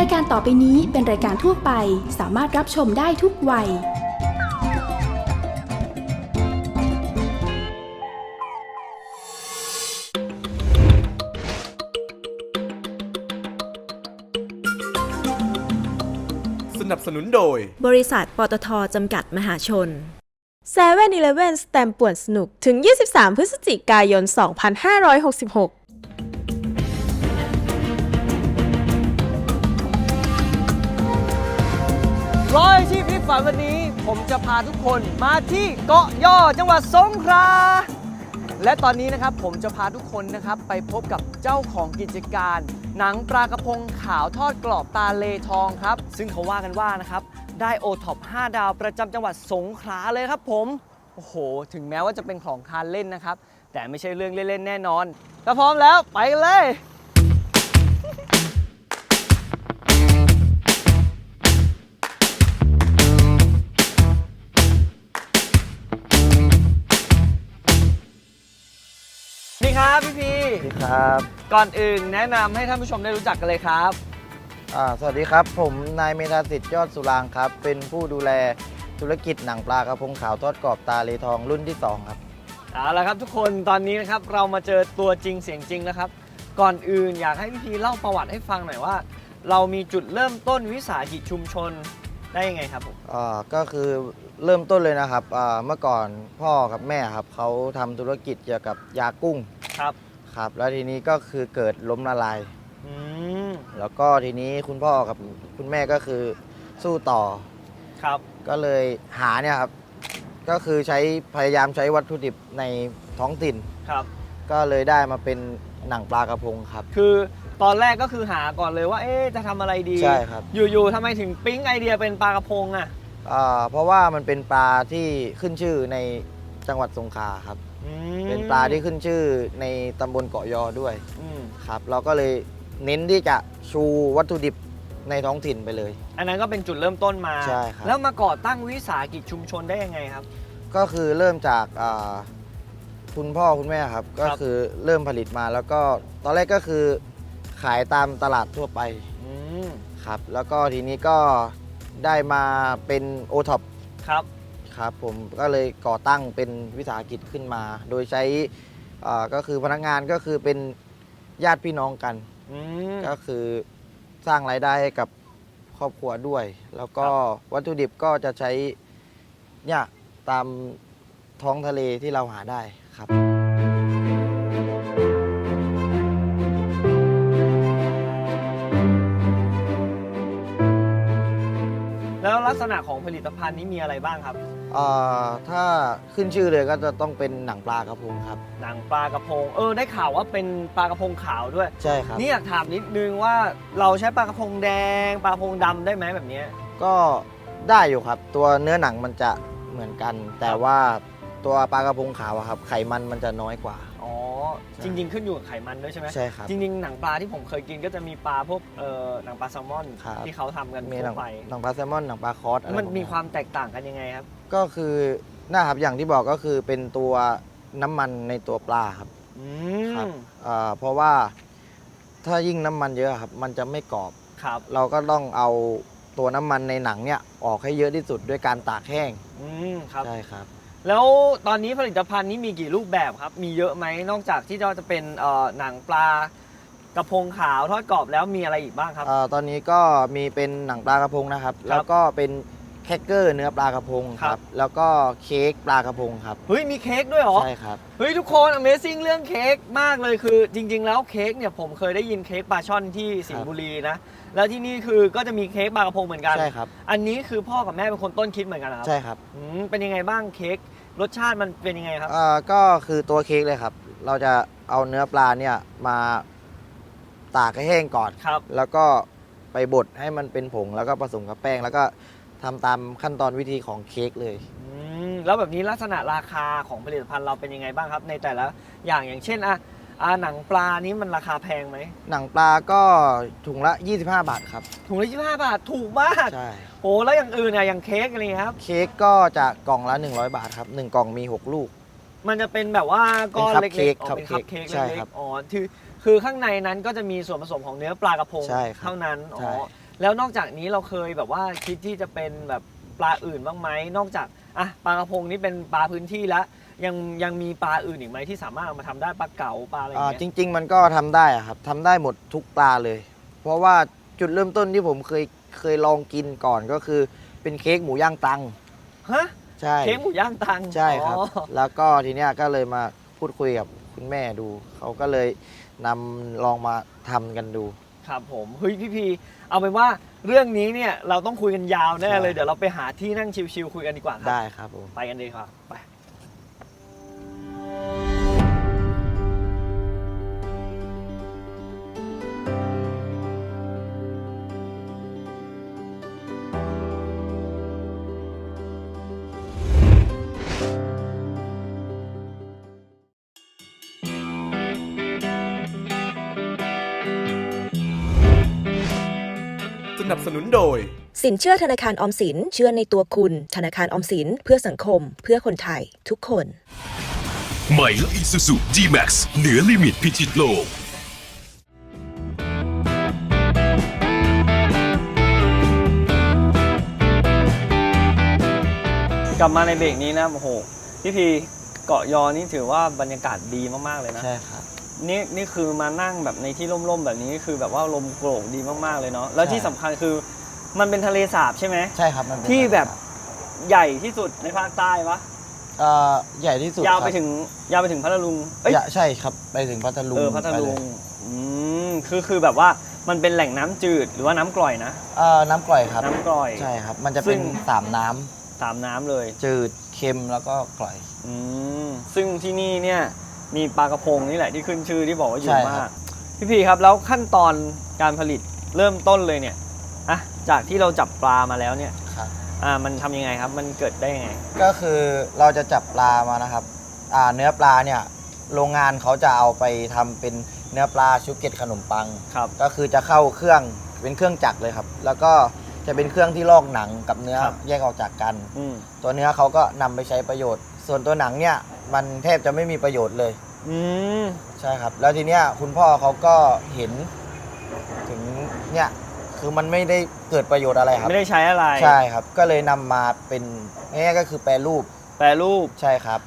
รายการต่อไปนี้เป็นรายการทั่วไปสามารถรับชมได้ทุกวัย สนับสนุนโดย บริษัทปตทจำกัดมหาชน7 e เ e ่ e อสแตมป่วนสนุกถึง 23 พฤศจิกายน 2566 ร้อยชีพพิฝันวันนี้ ผมจะพาทุกคนมาที่เกาะย่อจังหวัดสงขลาและตอนนี้นะครับผมจะพาทุกคนนะครับไปพบกับเจ้าของกิจการ หนังปลากระพงขาวทอดกรอบตาเลทองครับ ซึ่งเขาว่ากันว่านะครับได้โอท็อป5ดาวประจำจังหวัดสงขลาเลยครับผมโอ้โห ถึงแม้ว่าจะเป็นของทานเล่นนะครับ แต่ไม่ใช่เรื่องเล่นๆแน่นอนถ้าพร้อมแล้วไปกันเลย ครับพี่พีสวัสดีครับก่อนอื่นแนะนำให้ท่านผู้ชมได้รู้จักกันเลยครับ อ่าสวัสดีครับ ผมนายเมธาสิทธิ์ยอดสุรางครับ เป็นผู้ดูแลธุรกิจหนังปลากระพงขาวทอดกรอบตาเลทองรุ่นที่2ครับ เอาละครับทุกคนตอนนี้นะครับเรามาเจอตัวจริงเสียงจริงแล้วครับ ก่อนอื่นอยากให้พี่พีเล่าประวัติให้ฟังหน่อยว่า เรามีจุดเริ่มต้นวิสาหกิจชุมชน ได้ยังไงครับผม อ่าก็คือเริ่มต้นเลยนะครับอ่าเมื่อก่อนพ่อกับแม่ครับเขาทำธุรกิจเกี่ยวกับยากุ้งครับ ครับ แล้วทีนี้ก็คือเกิดล้มละลาย อืม แล้วก็ทีนี้คุณพ่อกับคุณแม่ก็คือสู้ต่อ ครับ ก็เลยหาเนี่ยครับ ก็คือใช้พยายามใช้วัตถุดิบในท้องถิ่น ครับ ก็เลยได้มาเป็นหนังปลากระพงครับ คือ ตอนแรกก็คือหาก่อนเลยว่า เอ๊ะจะทำอะไรดี ใช่ครับ อยู่ๆทำไมถึงปิ๊งไอเดียเป็นปลากระพงอะอ่าเพราะว่ามันเป็นปลาที่ขึ้นชื่อในจังหวัดสงขลาครับ อืมเป็นปลาที่ขึ้นชื่อในตำบลเกาะยอด้วยอืมครับ เราก็เลยเน้นที่จะชูวัตถุดิบในท้องถิ่นไปเลย อันนั้นก็เป็นจุดเริ่มต้นมา ใช่ครับ แล้วมาก่อตั้งวิสาหกิจชุมชนได้ยังไงครับ ก็คือเริ่มจากอ่าคุณพ่อคุณแม่ครับ ก็คือเริ่มผลิตมาแล้วก็ตอนแรกก็คือ ขายตามตลาดทั่วไปอืมครับ แล้วก็ทีนี้ก็ได้มาเป็นโอท็อปครับ ครับผมก็เลยก่อตั้งเป็นวิสาหกิจขึ้นมา โดยใช้อ่าก็คือพนักงานก็คือเป็นญาติพี่น้องกัน อืม ก็คือสร้างรายได้ให้กับครอบครัวด้วย แล้วก็วัตถุดิบก็จะใช้เนี่ยตามท้องทะเลที่เราหาได้ครับแล้วลักษณะของผลิตภัณฑ์นี้มีอะไรบ้างครับ อ่าถ้าขึ้นชื่อเลยก็จะต้องเป็นหนังปลากระพงครับ หนังปลากระพง เออ ได้ข่าวว่าเป็นปลากระพงขาวด้วย ใช่ครับ นี่อยากถามนิดนึงว่าเราใช้ปลากระพงแดง ปลากระพงดำได้ไหมแบบเนี้ยก็ได้อยู่ครับ ตัวเนื้อหนังมันจะเหมือนกัน แต่ว่าตัวปลากระพงขาวอะครับ ไขมันมันจะน้อยกว่าอ๋อใช่ จริง ๆ ขึ้นอยู่กับไขมันด้วยใช่ไหมใช่ครับจริง ๆ หนังปลาที่ผมเคยกินก็จะมีปลาพวกเอ่อหนังปลาแซลมอนครับ ที่เขาทำกันมีหนัทั่งวไปหนังปลาแซลมอนหนังปลาคอสอะไรมันพวกมีเนี้ยความแตกต่างกันยังไงครับ ก็คือนะครับอย่างที่บอกก็คือเป็นตัวน้ำมันในตัวปลาครับ อืครับมอ่าเพราะว่าถ้ายิ่งน้ำมันเยอะครับ มันจะไม่กรอบ ครับเราก็ต้องเอาตัวน้ำมันในหนังเนี่ยออกให้เยอะที่สุดด้วยการตากแห้งอืมครับ ใช่ครับ แล้วตอนนี้ผลิตภัณฑ์นี้มีกี่รูปแบบครับ มีเยอะไหมนอกจากที่จะเป็นเอ่อหนังปลากระพงขาวทอดกรอบแล้วมีอะไรอีกบ้างครับอ่าตอนนี้ก็มีเป็นหนังปลากระพงนะครับ แล้วก็เป็นแครกเกอร์เนื้อปลากระพงคครัรับ บ แล้วก็เค้กปลากระพงครับ เฮ้ยมีเค้กด้วยเหรอ ใช่ครับ เฮ้ยทุกคน Amazing เรื่องเค้กมากเลยคือ จริง ๆ แล้วเค้กเนี่ยผมเคยได้ยินเค้กปลาช่อนที่สิงห์บุรีนะ แล้วที่นี่คือก็จะมีเค้กปลากระพงเหมือนกันใช่ครับ อันนี้คือพ่อกับแม่เป็นคนต้นคิดเหมือนกันเหรอครับใช่ครับอืมเป็นยังไงบ้างเค้กรสชาติมันเป็นยังไงครับอ่าก็คือตัวเค้กเลยครับ เราจะเอาเนื้อปลาเนี่ยมาตากให้แห้งก่อน ครับ แล้วก็ไปบดให้มันเป็นผง แล้วก็ผสมกับแป้ง แล้วก็ทำตามขั้นตอนวิธีของเค้กเลย อืมแล้วแบบนี้ลักษณะราคาของผลิตภัณฑ์เราเป็นยังไงบ้างครับ ในแต่ละอย่างอย่างเช่นอะ อ่าหนังปลานี้มันราคาแพงไหมหนังปลาก็ถุงละ 25 บาทครับ ถุงละ25บาทถูกมากใช่ โอ้แล้วอย่างอื่นอะอย่างเค้กอะไรเงี้ยครับ เค้กก็จะกล่องละ 100 บาทครับ 1 กล่องมี 6 ลูก มันจะเป็นแบบว่าก้อนเป็นคัพเล็เค้กกๆอ๋อเป็นคัคัพพเค้เค้กกใช่เล็กครับๆอ๋อคือคือข้างในนั้นก็จะมีส่วนผสมของเนื้อปลากระพงใช่ครับเท่านั้นอ๋อใช่แล้วนอกจากนี้เราเคยแบบว่าคิดที่จะเป็นแบบปลาอื่นบ้างไหมนอกจากอะปลากระพงนี่เป็นปลาพื้นที่แล้ว ยังยังมีปลาอื่นอีกไหมที่สามารถเอามาทำได้ปลาเก๋าปลาอะไรอย่างอ่าเงี้ย จริง ๆ มันก็ทำได้อะครับทำได้หมดทุกปลาเลย เพราะว่าจุดเริ่มต้นที่ผมเคยเคยลองกินก่อนก็คือเป็นเค้กหมูย่างตังฮะใช่เค้กหมูย่างตังใช่ครับ อ๋อแล้วก็ทีเนี้ยก็เลยมาพูดคุยกับคุณแม่ดู เขาก็เลยนำลองมาทำกันดู ครับผมเฮ้ยพี่พีเอาเป็นว่าเรื่องนี้เนี่ยเราต้องคุยกันยาวแน่เลยใช่ เดี๋ยวเราไปหาที่นั่งชิวๆคุยกันดีกว่าครับ ได้ครับผม ไปกันเลยครับไป นับสนุนโดย สินเชื่อธนาคารออมสิน เชื่อในตัวคุณ ธนาคารออมสินเพื่อสังคม เพื่อคนไทย ทุกคน ใหม่และ Isuzu G-Max เหนือลิมิตพิชิตโลก กลับมาในเบรกนี้นะโอ้โหพี่พีเกาะยอนี่ถือว่าบรรยากาศดีมากๆเลยนะ ใช่ครับ นี่นี่คือมานั่งแบบในที่ร่มๆแบบนี้คือแบบว่าลมโกรกดีมากๆเลยเนาะแล้วใช่ที่สำคัญคือมันเป็นทะเลสาบใช่ไหมใช่ครับมันเป็นที่แบบใหญ่ที่สุดในภาคใต้ปะเอ่อใหญ่ที่สุดยาวไปครับถึงยาวไปถึงพัทลุงเอ้ยอย่าใช่ครับไปถึงพัทลุงเออพัทลุงไปเยอืมคือคือแบบว่ามันเป็นแหล่งน้ำจืดหรือว่าน้ำกร่อยนะ เอ่อน้ำกร่อยครับ น้ำกร่อย ใช่ครับ มันจะซึ่เป็นง สามน้ำตามน้ำเลยจืดเค็มแล้วก็กร่อย อืมซึ่งที่นี่เนี่ย มีปลากระพงนี่แหละที่ขึ้นชื่อที่บอกว่าอยู่ใช่คมารักบพี่พีครับแล้วขั้นตอนการผลิตเริ่มต้นเลยเนี่ยอะจากที่เราจับปลามาแล้วเนี่ยครับ อ่ามันทำยังไงครับ มันเกิดได้ยังไง ก็คือเราจะจับปลามานะครับ อ่าเนื้อปลาเนี่ยโรงงานเขาจะเอาไปทำเป็นเนื้อปลาชุบเกล็ดขนมปัง ครับ ก็คือจะเข้าเครื่องเป็นเครื่องจักรเลยครับ แล้วก็จะเป็นเครื่องที่ลอกหนังกับเนื้อครับ แยกออกจากกัน อืม ตัวเนื้อเขาก็นำไปใช้ประโยชน์ ส่วนตัวหนังเนี่ย มันแทบจะไม่มีประโยชน์เลย อืมใช่ครับ แล้วทีเนี้ยคุณพ่อเขาก็เห็น ถึงเนี่ยคือมันไม่ได้เกิดประโยชน์อะไรครับ ไม่ได้ใช้อะไร ใช่ครับ ก็เลยนำมาเป็นง่ายๆก็คือแปรรูปแปรรูป ใช่ครับ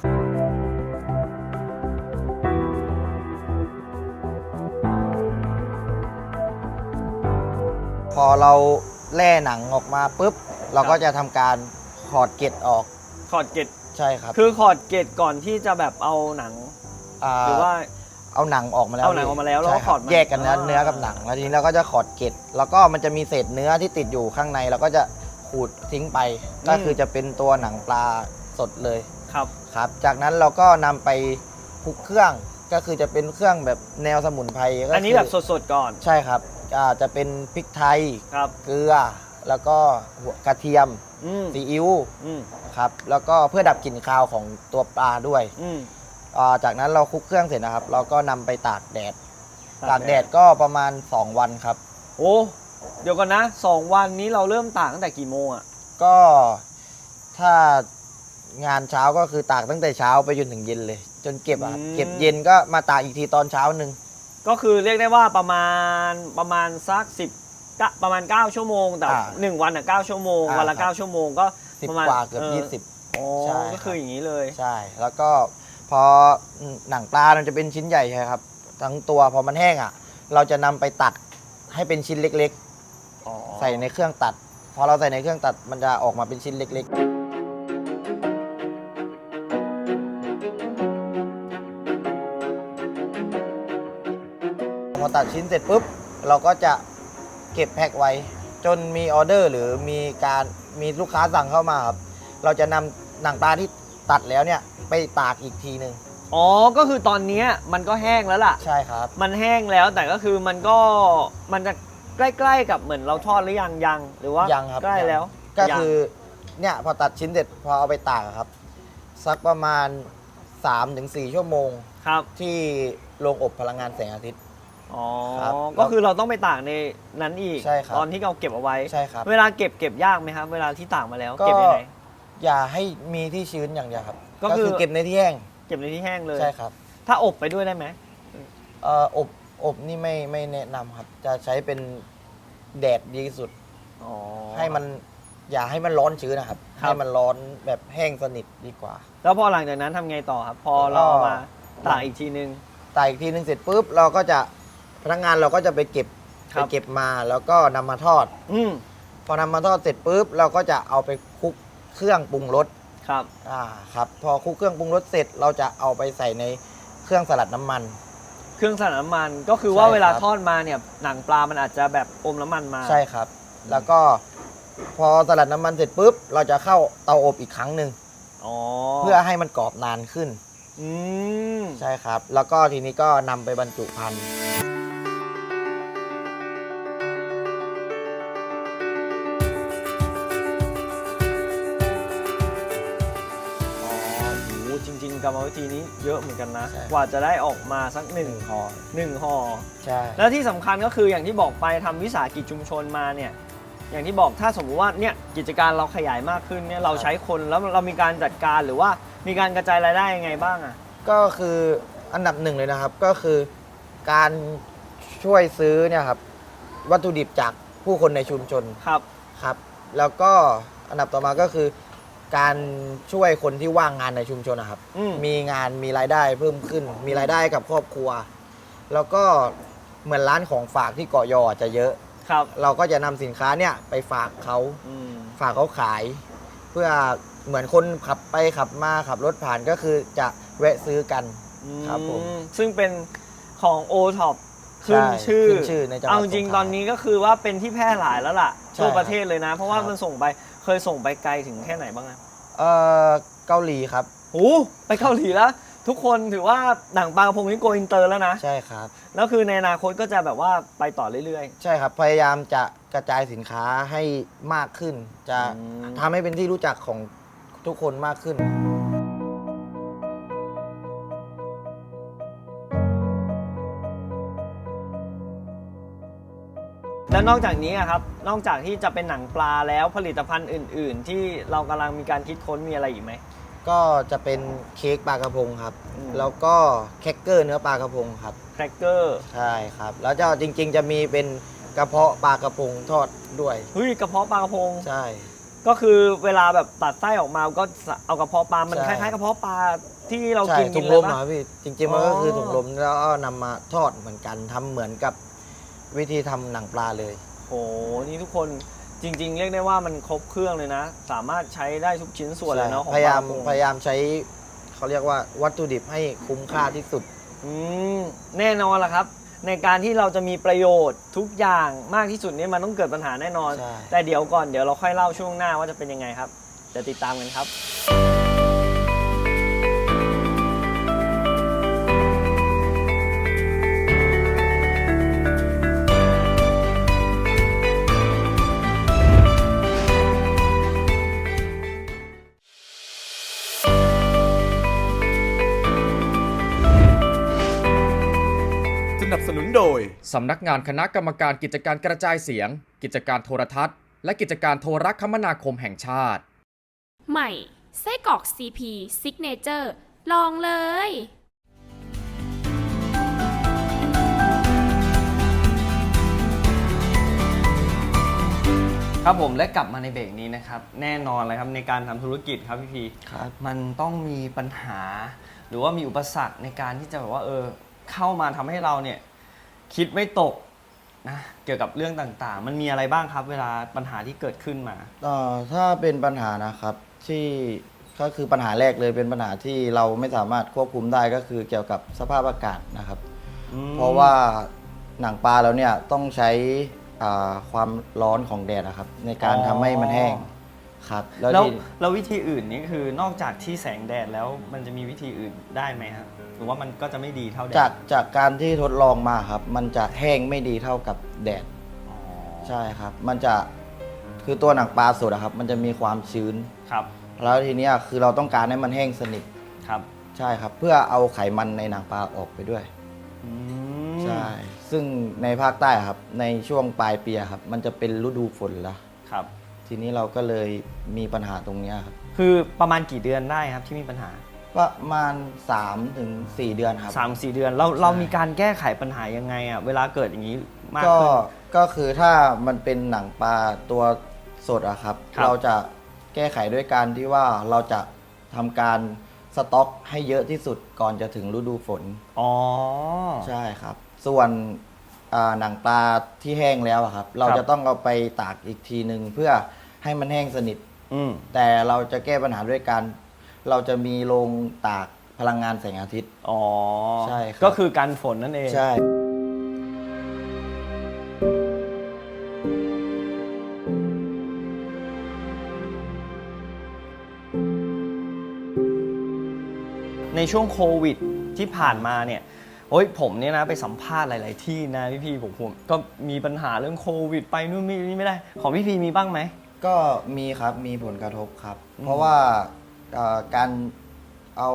พอเราแล่หนังออกมาปุ๊บ เราก็จะทำการขอดเกล็ดออก ขอดเกล็ด ใช่ครับคือขอดเกล็ดก่อนที่จะแบบเอาหนังาหรือว่า เอาหนังออกมาแล้วเอาหนังออกมาแล้วแล้วก็ใช่ครับขอดมันแยกกันเนื้ออ่า เนื้อกับหนังแล้วทีนี้เราก็จะขอดเกล็ดแล้วก็มันจะมีเศษเนื้อที่ติดอยู่ข้างในเราก็จะขูดทิ้งไป ก็คือจะเป็นตัวหนังปลาสดเลย ครับ ครับ จากนั้นเราก็นำไปคลุกเครื่องก็คือจะเป็นเครื่องแบบแนวสมุนไพรก็อันนี้คืแบบสดๆก่อนใช่ครับอ่าจะเป็นพริกไทย ครับ เกลือ แล้วก็หัวกระเทียมอืมซีอิ๊วอืมครับแล้วก็เพื่อดับกลิ่นคาวของตัวปลาด้วยอืม อ่าจากนั้นเราคลุกเครื่องเสร็จนะครับ เราก็นำไปตากแดด ตาตากกแดแดดดก็ประมาณ 2 วันครับ โอ้เดี๋ยวก่อนนะสองวันนี้เราเริ่มตากตั้งแต่กี่โมงอะก็ถ้างานเช้าก็คือตากตั้งแต่เช้าไปจนถึงเย็นเลย จนเก็บอะครับอืมเก็บเย็นก็มาตากอีกทีตอนเช้าหนึ่งก็คือเรียกได้ว่าประมาณประมาณสัก สิบประมาณ 9 ชั่วโมง แต่ อ่าหนึ่งวันอะ9ชั่วโมง อ่าวันละ ครับ 9 ชั่วโมงก็สิบประมาณกว่าเกือบออยี่สิบ อ๋อใช่ก็คืออย่างนี้เลย ใช่ แล้วก็พอหนังปลามันจะเป็นชิ้นใหญ่ใช่ครับ ทั้งตัวพอมันแห้งอะ เราจะนำไปตัดให้เป็นชิ้นเล็ก อ๋อๆ ใส่ในเครื่องตัด พอเราใส่ในเครื่องตัดมันจะออกมาเป็นชิ้นเล็ก ๆ พอตัดชิ้นเสร็จปุ๊บ เราก็จะ เก็บแพ็คไว้ จนมีออเดอร์หรือมีการมีลูกค้าสั่งเข้ามาครับเราจะนำหนังปลาที่ตัดแล้วเนี่ยไปตากอีกทีหนึ่งอ๋อ ก็คือตอนเนี้ยมันก็แห้งแล้วล่ะ ใช่ครับ มันแห้งแล้วแต่ก็คือมันก็มันจะใกล้ๆกับเหมือนเราทอดหรือยังยังหรือว่ายังครับใกล้ยังแล้วก็ยังคือเนี่ยพอตัดชิ้นเสร็จพอเอาไปตากอะครับ สักประมาณ 3-4 ชั่วโมง ครับ ที่โรงอบพลังงานแสงอาทิตย์ อ๋อ ครับก็คือเราต้องไปตากในนั้นอีก ใช่ครับ ตอนที่เราเก็บเอาไว้ ใช่ครับ เวลาเก็บเก็บยากไหมครับ เวลาที่ตากมาแล้ว ก็ เก็บยังไง อย่าให้มีที่ชื้นอย่างเดียวครับ ก็คือเก็บในที่แห้งเก็บในที่แห้งเลย ใช่ครับถ้าอบไปด้วยได้ไหม เอ่ออบอบนี่ไม่ไม่แนะนำครับ จะใช้เป็นแดดดีสุด อ๋อ ให้มันอย่าให้มันร้อนชื้นนะครับ ครับ ให้มันร้อนแบบแห้งสนิทดีกว่า แล้วพอหลังจากนั้นทำไงต่อครับ พอเราเอามาตากอีกทีนึง ตากอีกทีนึงเสร็จปุ๊บเราก็จะ พนักงานเราก็จะไปเก็บครัไปบเก็บมาแล้วก็นำมาทอด อืมพอนำมาทอดเสร็จปุ๊บเราก็จะเอาไปคลุกเครื่องปรุงรสครับ อ่าครับพอคลุกเครื่องปรุงรสเสร็จเราจะเอาไปใส่ในเครื่องสลัดน้ำมัน เครื่องสลัดน้ำมันก็คือว่าใช่ครับ เวลาทอดมาเนี่ยหนังปลามันอาจจะแบบอมน้ำมันมา ใช่ครับ แล้วก็พอสลัดน้ำมันเสร็จปุ๊บเราจะเข้าเตาอบอีกครั้งหนึ่งอ๋อเพื่อให้มันกรอบนานขึ้น อืม ใช่ครับ แล้วก็ทีนี้ก็นำไปบรรจุภัณฑ์ ริงๆกรรมวิธีนี้เยอะเหมือนกันนะ ใช่ กว่าจะได้ออกมาสักหนึ่งห่อหนึ่งห่อ ใช่ แล้วที่สำคัญก็คืออย่างที่บอกไปทำวิสาหกิจชุมชนมาเนี่ยอย่างที่บอกถ้าสมมุติว่าเนี่ยกิจการเราขยายมากขึ้นเนี่ยเราใช้คนแล้วเรามีการจัดการหรือว่ามีการกระจายรายได้ยังไงบ้างอะก็คืออันดับหนึ่งเลยนะครับ ก็คือการช่วยซื้อเนี่ยครับวัตถุดิบจากผู้คนในชุมชนครับ ครับ แล้วก็อันดับต่อมาก็คือ การช่วยคนที่ว่างงานในชุมชนนะครับ อืม มีงานมีรายได้เพิ่มขึ้น มีรายได้กับครอบครัว แล้วก็เหมือนร้านของฝากที่เกาะยอจะเยอะ ครับเราก็จะนำสินค้าเนี่ยไปฝากเขา อืมฝากเขาขาย เพื่อเหมือนคนขับไปขับมาขับรถผ่านก็คือจะแวะซื้อกัน ครับผม อืซึ่งเป็นของโอท็อปขึ้นใช่ชื่อขึ้นชื่อในจังหวัดเอาจริงสงขลา ๆตอนนี้ก็คือว่าเป็นที่แพร่หลายแล้วล่ะใช่ทั่วครับประเทศเลยนะ เพราะว่าครับ มันส่งไป เคยส่งไปไกลถึงแค่ไหนบ้างอะเอ่อเกาหลีครับ โอ้ไปเกาหลีแล้ว ทุกคนถือว่าหนังปลากระพงนี่โกอินเตอร์แล้วนะ ใช่ครับ แล้วคือในอนาคตก็จะแบบว่าไปต่อเรื่อย ใช่ครับ พยายามจะกระจายสินค้าให้มากขึ้น จะอืม ทำให้เป็นที่รู้จักของทุกคนมากขึ้น แล้วนอกจากนี้อะครับ นอกจากที่จะเป็นหนังปลาแล้วผลิตภัณฑ์อื่น ๆ ที่เรากำลังมีการคิดค้นมีอะไรอีกไหม ก็จะเป็นเค้กปลากระพงครับ อืม แล้วก็แครกเกอร์เนื้อปลากระพงครับ แครกเกอร์ใช่ครับ แล้วจะจริง ๆ จะมีเป็นกระเพาะปลากระพงทอดด้วย เฮ้ยกระเพาะปลากระพง ใช่ ก็คือเวลาแบบตัดไส้ออกมาก็เอากระเพาะปลา มันคใช่ล้ายๆกระเพาะปลาที่เราใช่กินถุกินงเลลยมปะเหรอพี่จริง ๆ มันก็คือออ ถุงลมแล้วก็นำมาทอดเหมือนกันทำเหมือนกับ วิธีทำหนังปลาเลย โหนี่ทุกคนจริง ๆ เรียกได้ว่ามันครบเครื่องเลยนะ สามารถใช้ได้ทุกชิ้นส่วนเลยเนาะของพยายามปลกระพงพยายามใช้เขาเรียกว่าวัตถุดิบให้คุ้มค่าที่สุด อืมแน่นอนละครับ ในการที่เราจะมีประโยชน์ทุกอย่างมากที่สุดเนี่ยมันต้องเกิดปัญหาแน่นอน ใช่ แต่เดี๋ยวก่อนเดี๋ยวเราค่อยเล่าช่วงหน้าว่าจะเป็นยังไงครับเดี๋ยวติดตามกันครับ สำนักงานคณะกรรมการกิจการกระจายเสียง กิจการโทรทัศน์ และกิจการโทรคมนาคมแห่งชาติ ใหม่ ไส้กรอก CP Signature ลองเลย ครับผมและกลับมาในเบรกนี้นะครับ แน่นอนเลยครับในการทำธุรกิจครับพี่พีครับ มันต้องมีปัญหา หรือว่ามีอุปสรรคในการที่จะแบบว่าเออเข้ามาทำให้เราเนี่ย คิดไม่ตกนะเกี่ยวกับเรื่องต่างๆ มันมีอะไรบ้างครับ เวลาปัญหาที่เกิดขึ้นมา เอ่อถ้าเป็นปัญหานะครับที่ก็คือปัญหาแรกเลยเป็นปัญหาที่เราไม่สามารถควบคุมได้ก็คือเกี่ยวกับสภาพอากาศนะครับเพราะว่าหนังปลาเราเนี่ยต้องใช้อ่าความร้อนของแดดนะครับ ในการอ๋อทำให้มันแห้งครับ แล้วแล้วที่แล้ววิธีอื่นนี่คือนอกจากที่แสงแดดแล้วมันจะมีวิธีอื่นได้ไหมครับ หรือว่ามันก็จะไม่ดีเท่าแดดจากจากการที่ทดลองมาครับ มันจะแห้งไม่ดีเท่ากับแดดอ๋อใช่ครับ มันจะคือตัวหนังปลาสดอะครับ มันจะมีความชื้น ครับแล้วทีเนี้ยคือเราต้องการให้มันแห้งสนิทครับใช่ครับ เพื่อเอาไขมันในหนังปลาออกไปด้วย อืมใช่ ซึ่งในภาคใต้อะครับ ในช่วงปลายปีอะครับ มันจะเป็นฤดูฝนแล้วครับ ทีนี้เราก็เลยมีปัญหาตรงเนี้ยครับ คือประมาณกี่เดือนได้ครับที่มีปัญหา ประมาณ3ถึง4เดือนครับ สามสี่เดือนเราเรามีการแก้ไขปัญหายังไงอะเวลาเกิดอย่างนี้มากก็ขึ้น ก็คือถ้ามันเป็นหนังปลาตัวสดอะครับ ครับ เราจะแก้ไขด้วยการที่ว่าเราจะทำการสต็อกให้เยอะที่สุดก่อนจะถึงฤดูฝนอ๋อ ใช่ครับ ส่วนอ่าหนังปลาที่แห้งแล้วอะครับ เราครับ จะต้องเอาไปตากอีกทีหนึ่งเพื่อให้มันแห้งสนิท อืมแต่เราจะแก้ปัญหาด้วยการ เราจะมีโรงตากพลังงานแสงอาทิตย์ อ๋อใช่ครับ ก็คือกันฝนนั่นเอง ใช่ ในช่วงโควิดที่ผ่านมาเนี่ยโอ้ยผมเนี่ยนะไปสัมภาษณ์หลาย ๆ ที่นะพี่พีผมผมก็มีปัญหาเรื่องโควิด ไปนู่นนี่นี่ไม่ได้ ของพี่พีมีบ้างไหม ก็มีครับมีผลกระทบครับ เพราะว่า เอ่อการเอา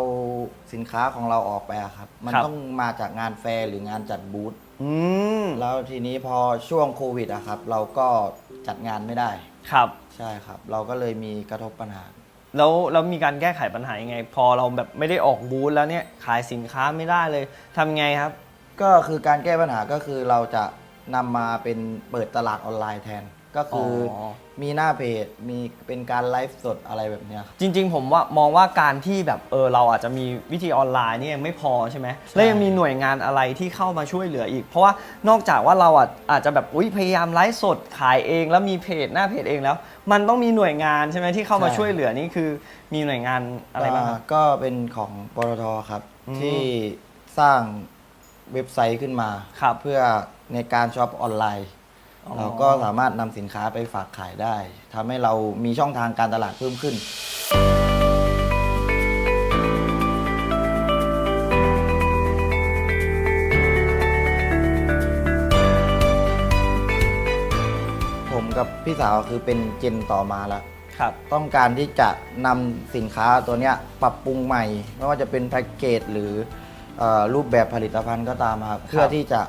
สินค้าของเราออกไปอะครับ มันครับ ต้องมาจากงานแฟร์หรืองานจัดบูธอืมแล้วทีนี้พอช่วงโควิดอะครับ เราก็จัดงานไม่ได้ ครับ ใช่ครับ เราก็เลยมีกระทบปัญหา แล้วแล้วมีการแก้ไขปัญหายังไง พอเราแบบไม่ได้ออกบูธแล้วเนี่ยขายสินค้าไม่ได้เลยทำไงครับ ก็คือการแก้ปัญหาก็คือเราจะนำมาเป็นเปิดตลาดออนไลน์แทน ก็คือออ มีหน้าเพจ มีเป็นการไลฟ์สดอะไรแบบเนี้ยครับ จริง ๆ ผมว่ามองว่าการที่แบบเออเราอาจจะมีวิธีออนไลน์นี่ยังไม่พอใช่ไหมแล้วยังมีหน่วยงานอะไรที่เข้ามาช่วยเหลืออีก เพราะว่านอกจากว่าเราอะอาจจะแบบอุ้ยพยายามไลฟ์สดขายเอง แล้วมีเพจหน้าเพจเองแล้ว มันต้องมีหน่วยงานใช่ไหมที่เข้ามาใช่ ช่วยเหลือนี่คือ มีหน่วยงานอะไรบ้างครับ อ่าก็เป็นของปตทครับ อืมที่สร้างเว็บไซต์ขึ้นมา ครับ เพื่อในการช็อปออนไลน์อ๋อ เราก็สามารถนำสินค้าไปฝากขายได้ทำให้เรามีช่องทางการตลาดเพิ่มขึ้น ผมกับพี่สาวคือเป็นเจนต่อมาแล้วครับ ต้องการที่จะนำสินค้าตัวเนี้ยปรับปรุงใหม่ ไม่ว่าจะเป็นแพ็กเกจหรือเออรูปแบบผลิตภัณฑ์ก็ตามครับ เพื่อที่จะ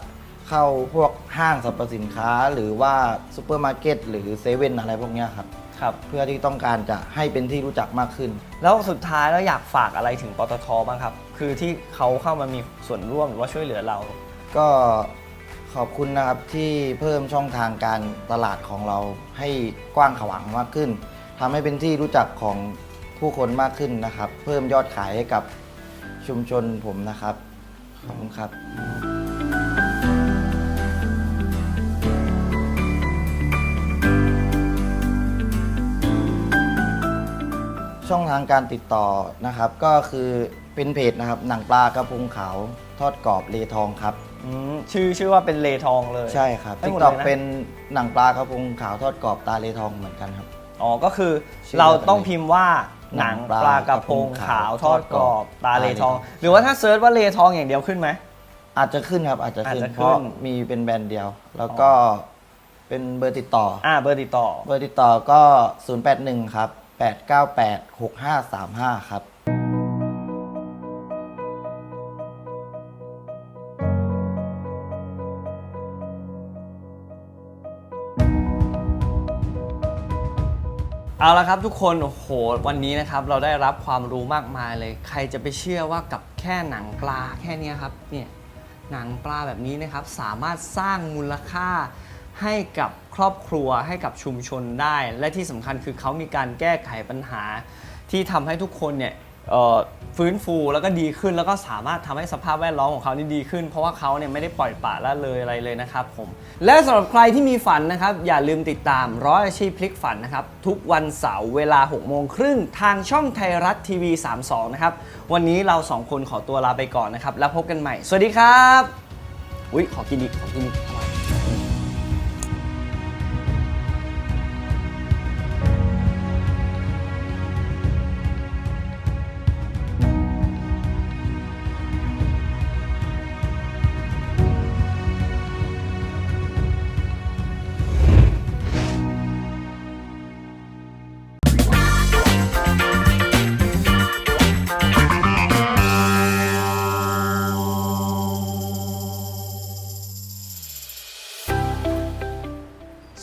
เข้าพวกห้างสรรพสินค้าหรือว่าซูเปอร์มาร์เก็ตหรือเซเว่นอะไรพวกเนี้ยครับ ครับ เพื่อที่ต้องการจะให้เป็นที่รู้จักมากขึ้น แล้วสุดท้ายแล้วอยากฝากอะไรถึงปตทบ้างครับ คือที่เขาเข้ามามีส่วนร่วมหรือว่าช่วยเหลือเรา ก็ขอบคุณนะครับที่เพิ่มช่องทางการตลาดของเราให้กว้างขวางมากขึ้นทำให้เป็นที่รู้จักของผู้คนมากขึ้นนะครับ เพิ่มยอดขายให้กับชุมชนผมนะครับขอบคุณครับ ช่องทางการติดต่อนะครับ ก็คือเป็นเพจนะครับหนังปลากระพงขาวทอดกรอบเลทองครับ อืมชื่อชื่อว่าเป็นเลทองเลยใช่ครับได้ทิหกมดตอกเลยนะเป็นหนังปลากระพงขาวทอดกรอบตาเลทองเหมือนกันครับ อ๋อก็คือชื่อเราเดียวกันต้องพิมพ์ว่าหนังปลากระพงขาวทอดกรอบตาเลทอง หรือว่าถ้าเซิร์ชว่าเลทองอย่างเดียวขึ้นไหม อาจจะขึ้นครับอาจจะขึ้นอาจจะเพขึ้นราะมีเป็นแบรนด์เดียว แล้วก็เป็นเบอร์ติดต่อออ่าเบอร์ติดต่อ เบอร์ติดต่อก็ 081 ครับ 898 6535 ครับเอาละครับทุกคนโอ้โหวันนี้นะครับเราได้รับความรู้มากมายเลย ใครจะไปเชื่อว่ากับแค่หนังปลาแค่นี้ครับเนี่ยหนังปลาแบบนี้นะครับสามารถสร้างมูลค่า ให้กับครอบครัวให้กับชุมชนได้ และที่สำคัญคือเขามีการแก้ไขปัญหา ที่ทำให้ทุกคนเนี่ยฟื้นฟูแล้วก็ดีขึ้นแล้วก็สามารถทำให้สภาพแวดล้อมของเขานี่ดีขึ้น เพราะว่าเขาเนี่ยไม่ได้ปล่อยปละละเลยอะไรเลยนะครับผมและสำหรับใครที่มีฝันนะครับ อย่าลืมติดตามร้อยอาชีพพลิกฝันนะครับ ทุกวันเสาร์เวลา6โมงครึ่งทางช่องไทยรัฐทีวี 32 นะครับ วันนี้เราสองคนขอตัวลาไปก่อนนะครับ แล้วพบกันใหม่ สวัสดีครับ อุ้ยขอกินอีกขอกินอีก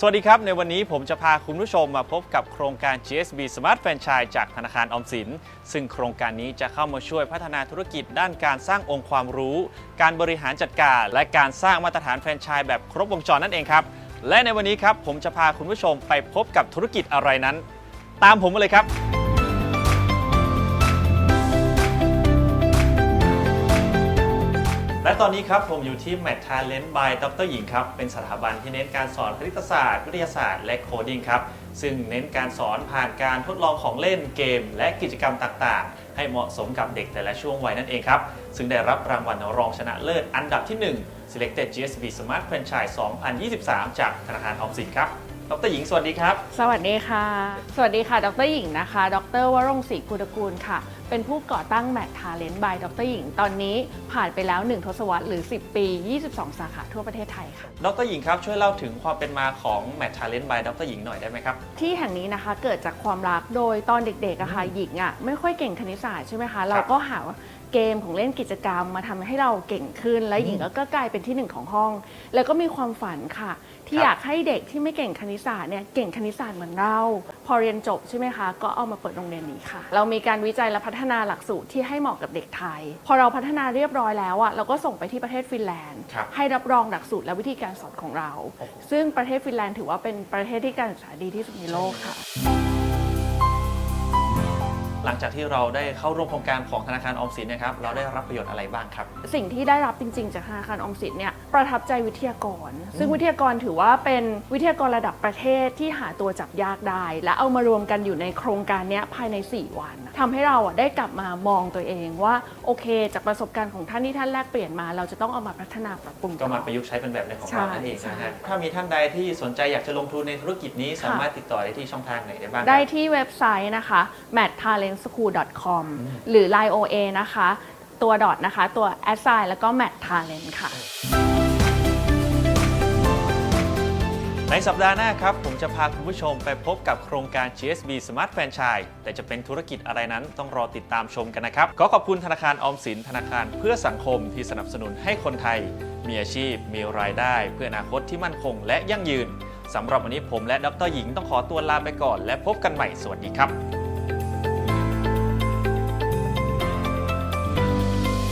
สวัสดีครับ ในวันนี้ผมจะพาคุณผู้ชมมาพบกับโครงการ GSB Smart Franchise จากธนาคารออมสิน ซึ่งโครงการนี้จะเข้ามาช่วยพัฒนาธุรกิจด้านการสร้างองค์ความรู้ การบริหารจัดการ และการสร้างมาตรฐานแฟรนไชส์แบบครบวงจรนั่นเองครับ และในวันนี้ครับผมจะพาคุณผู้ชมไปพบกับธุรกิจอะไรนั้น ตามผมมาเลยครับ และตอนนี้ครับผมอยู่ที่ Mat Talent by ดรหญิงครับ เป็นสถาบันที่เน้นการสอนคณิตศาสตร์วิทยาศาสตร์และโคดิ้งครับ ซึ่งเน้นการสอนผ่านการทดลองของเล่นเกม และกิจกรรมต่างๆ ให้เหมาะสมกับเด็กแต่ละช่วงวัยนั่นเองครับ ซึ่งได้รับรางวัลรองชนะเลิศอันดับที่ 1 Selected GSB Smart Franchise 2023 จากธนาคารออมสินครับ ดรหญิงสวัสดีครับ สวัสดีค่ะ สวัสดีค่ะ ดรหญิงนะคะ ดรวรงค์ศรีพุทธกูลค่ะ เป็นผู้ก่อตั้งแมททาเลนต์บายดรหญิง ตอนนี้ผ่านไปแล้ว 1 ทศวรรษหรือ 10 ปี 22 สาขาทั่วประเทศไทยค่ะ ดรหญิงครับ ช่วยเล่าถึงความเป็นมาของ Mat Talent by ดรหญิงหน่อยได้ไหมครับ ที่แห่งนี้นะคะเกิดจากความรัก โดยตอนเด็กๆอะค่ะหญิงอะไม่ค่อยเก่งคณิตศาสตร์ใช่ไหมคะ เราก็หาเกมของเล่นกิจกรรมมาทำให้เราเก่งขึ้น และหญิงก็กลายเป็นที่หนึ่งของห้อง แล้วก็มีความฝันค่ะ ที่ครับอยากให้เด็กที่ไม่เก่งคณิตศาสตร์เนี่ยเก่งคณิตศาสตร์เหมือนเรา พอเรียนจบใช่ไหมคะ ก็เอามาเปิดโรงเรียนนี้ค่ะ เรามีการวิจัยและพัฒนาหลักสูตรที่ให้เหมาะกับเด็กไทย พอเราพัฒนาเรียบร้อยแล้วอะเราก็ส่งไปที่ประเทศฟินแลนด์ ครับให้รับรองหลักสูตรและวิธีการสอนของเราซึ่งประเทศฟินแลนด์ถือว่าเป็นประเทศที่การศึกษาดีที่สุดในโลกค่ะ หลังจากที่เราได้เข้าร่วมโครงการของธนาคารออมสินเนะครับ เราได้รับประโยชน์อะไรบ้างครับ สิ่งที่ได้รับจริงๆ จากธนาคารออมสินเนี่ย ประทับใจวิทยากร ซึ่งวิทยากรถือว่าเป็นวิทยากรระดับประเทศที่หาตัวจับยากได้ และเอามารวมกันอยู่ในโครงการเนี้ยภายใน 4 วันทำให้เราอะได้กลับมามองตัวเองว่าโอเค จากประสบการณ์ของท่านที่ท่านแลกเปลี่ยนมา เราจะต้องเอามาพัฒนาปรับปรุงก็มาต่อประยุกต์ใช้เป็นแบบในของใช่เรานั่นเองนะฮะถ้ามีท่านใดที่สนใจอยากจะลงทุนในธุรกิจนี้สามารถติดต่อได้ที่ช่องทางไหนได้บ้างครับได้ที่เว็บไซต์นะคะ mattalentschool.com หรือ Line OA นะคะ ตัวดอทนะคะ ตัว assign แล้วก็ mat talent ค่ะ ในสัปดาห์หน้าครับ ผมจะพาคุณผู้ชมไปพบกับโครงการ GSB Smart Franchise แต่จะเป็นธุรกิจอะไรนั้นต้องรอติดตามชมกันนะครับขอขอบคุณธนาคารออมสินธนาคารเพื่อสังคมที่สนับสนุนให้คนไทย มีอาชีพ มีรายได้ เพื่ออนาคตที่มั่นคงและยั่งยืนสำหรับวันนี้ผมและดรหญิงต้องขอตัวลาไปก่อน และพบกันใหม่สวัสดีครับ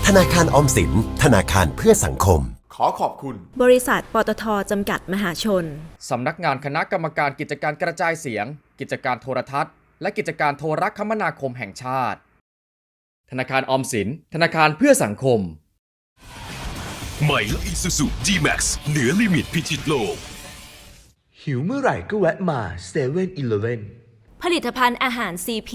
ธนาคารออมสินธนาคารเพื่อสังคม ขอขอบคุณ บริษัทปตทจำกัดมหาชน สำนักงานคณะกรรมการกิจการกระจายเสียง กิจการโทรทัศน์ และกิจการโทรคมนาคมแห่งชาติ ธนาคารออมสิน ธนาคารเพื่อสังคม ใหม่และ Isuzu D-Max เหนือลิมิตพิชิตโลก หิวเมื่อไหร่ก็แวะมา7 e เ e ่ e อผลิตภัณฑ์อาหาร CP